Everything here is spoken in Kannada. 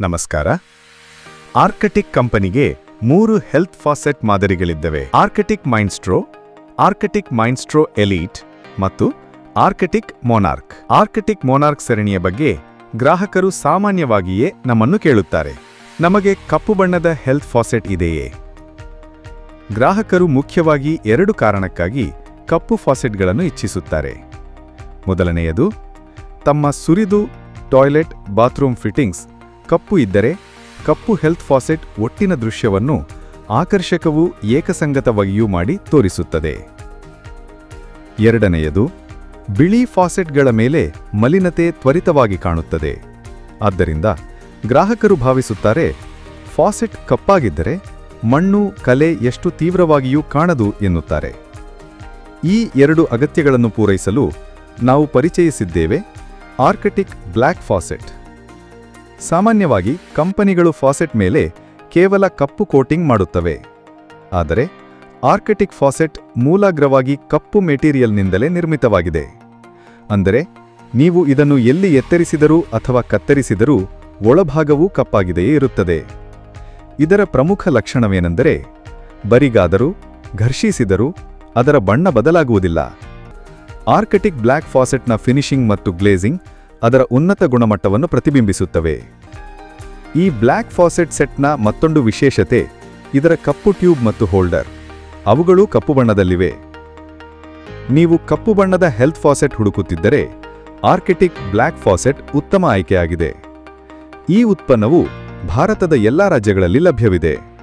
ನಮಸ್ಕಾರ. ಆರ್ಕಟಿಕ್ ಕಂಪನಿಗೆ ಮೂರು health faucet ಮಾದರಿಗಳಿದ್ದವೆ. Arctic Maestro Arctic Maestro elite ಮತ್ತು ಆರ್ಕಟಿಕ್ ಮೊನಾರ್ಕ್. ಆರ್ಕಟಿಕ್ ಮೊನಾರ್ಕ್ ಸರಣಿಯ ಬಗ್ಗೆ ಗ್ರಾಹಕರು ಸಾಮಾನ್ಯವಾಗಿಯೇ ನಮ್ಮನ್ನು ಕೇಳುತ್ತಾರೆ. ನಮಗೆ ಕಪ್ಪು ಬಣ್ಣದ ಹೆಲ್ತ್ ಫಾಸೆಟ್ ಇದೆಯೇ? ಗ್ರಾಹಕರು ಮುಖ್ಯವಾಗಿ ಎರಡು ಕಾರಣಕ್ಕಾಗಿ ಕಪ್ಪು ಫಾಸೆಟ್ಗಳನ್ನು ಇಚ್ಛಿಸುತ್ತಾರೆ. ಮೊದಲನೆಯದು, ತಮ್ಮ ಸುರಿದು ಟಾಯ್ಲೆಟ್, ಬಾತ್ರೂಮ್ ಫಿಟ್ಟಿಂಗ್ಸ್ ಕಪ್ಪು ಇದ್ದರೆ ಕಪ್ಪು ಹೆಲ್ತ್ ಫಾಸೆಟ್ ಒಟ್ಟಿನ ದೃಶ್ಯವನ್ನು ಆಕರ್ಷಕವೂ ಏಕಸಂಗತವಾಗಿಯೂ ಮಾಡಿ ತೋರಿಸುತ್ತದೆ. ಎರಡನೆಯದು, ಬಿಳಿ ಫಾಸೆಟ್ಗಳ ಮೇಲೆ ಮಲಿನತೆ ತ್ವರಿತವಾಗಿ ಕಾಣುತ್ತದೆ. ಆದ್ದರಿಂದ ಗ್ರಾಹಕರು ಭಾವಿಸುತ್ತಾರೆ, ಫಾಸೆಟ್ ಕಪ್ಪಾಗಿದ್ದರೆ ಮಣ್ಣು, ಕಲೆ ಎಷ್ಟು ತೀವ್ರವಾಗಿಯೂ ಕಾಣದು ಎನ್ನುತ್ತಾರೆ. ಈ ಎರಡು ಅಗತ್ಯಗಳನ್ನು ಪೂರೈಸಲು ನಾವು ಪರಿಚಯಿಸಿದ್ದೇವೆ, ಆರ್ಕಟಿಕ್ ಬ್ಲ್ಯಾಕ್ ಫಾಸೆಟ್. ಸಾಮಾನ್ಯವಾಗಿ ಕಂಪನಿಗಳು ಫಾಸೆಟ್ ಮೇಲೆ ಕೇವಲ ಕಪ್ಪು ಕೋಟಿಂಗ್ ಮಾಡುತ್ತವೆ. ಆದರೆ ಆರ್ಕಟಿಕ್ ಫಾಸೆಟ್ ಮೂಲಾಗ್ರವಾಗಿ ಕಪ್ಪು ಮೆಟೀರಿಯಲ್ನಿಂದಲೇ ನಿರ್ಮಿತವಾಗಿದೆ. ಅಂದರೆ ನೀವು ಇದನ್ನು ಎಲ್ಲಿ ಎತ್ತರಿಸಿದರೂ ಅಥವಾ ಕತ್ತರಿಸಿದರೂ ಒಳಭಾಗವೂ ಕಪ್ಪಾಗಿದೆಯೇ ಇರುತ್ತದೆ. ಇದರ ಪ್ರಮುಖ ಲಕ್ಷಣವೇನೆಂದರೆ ಬರಿಗಾದರೂ, ಘರ್ಷಿಸಿದರೂ ಅದರ ಬಣ್ಣ ಬದಲಾಗುವುದಿಲ್ಲ. ಆರ್ಕೆಟಿಕ್ ಬ್ಲ್ಯಾಕ್ ಫಾಸೆಟ್ನ ಫಿನಿಶಿಂಗ್ ಮತ್ತು ಗ್ಲೇಜಿಂಗ್ ಅದರ ಉನ್ನತ ಗುಣಮಟ್ಟವನ್ನು ಪ್ರತಿಬಿಂಬಿಸುತ್ತವೆ. ಈ ಬ್ಲ್ಯಾಕ್ ಫಾಸೆಟ್ ಸೆಟ್ನ ಮತ್ತೊಂದು ವಿಶೇಷತೆ ಇದರ ಕಪ್ಪು ಟ್ಯೂಬ್ ಮತ್ತು ಹೋಲ್ಡರ್. ಅವುಗಳು ಕಪ್ಪು ಬಣ್ಣದಲ್ಲಿವೆ. ನೀವು ಕಪ್ಪು ಬಣ್ಣದ ಹೆಲ್ತ್ ಫಾಸೆಟ್ ಹುಡುಕುತ್ತಿದ್ದರೆ ಆರ್ಕಿಟಿಕ್ ಬ್ಲ್ಯಾಕ್ ಫಾಸೆಟ್ ಉತ್ತಮ ಆಯ್ಕೆಯಾಗಿದೆ. ಈ ಉತ್ಪನ್ನವು ಭಾರತದ ಎಲ್ಲಾ ರಾಜ್ಯಗಳಲ್ಲಿ ಲಭ್ಯವಿದೆ.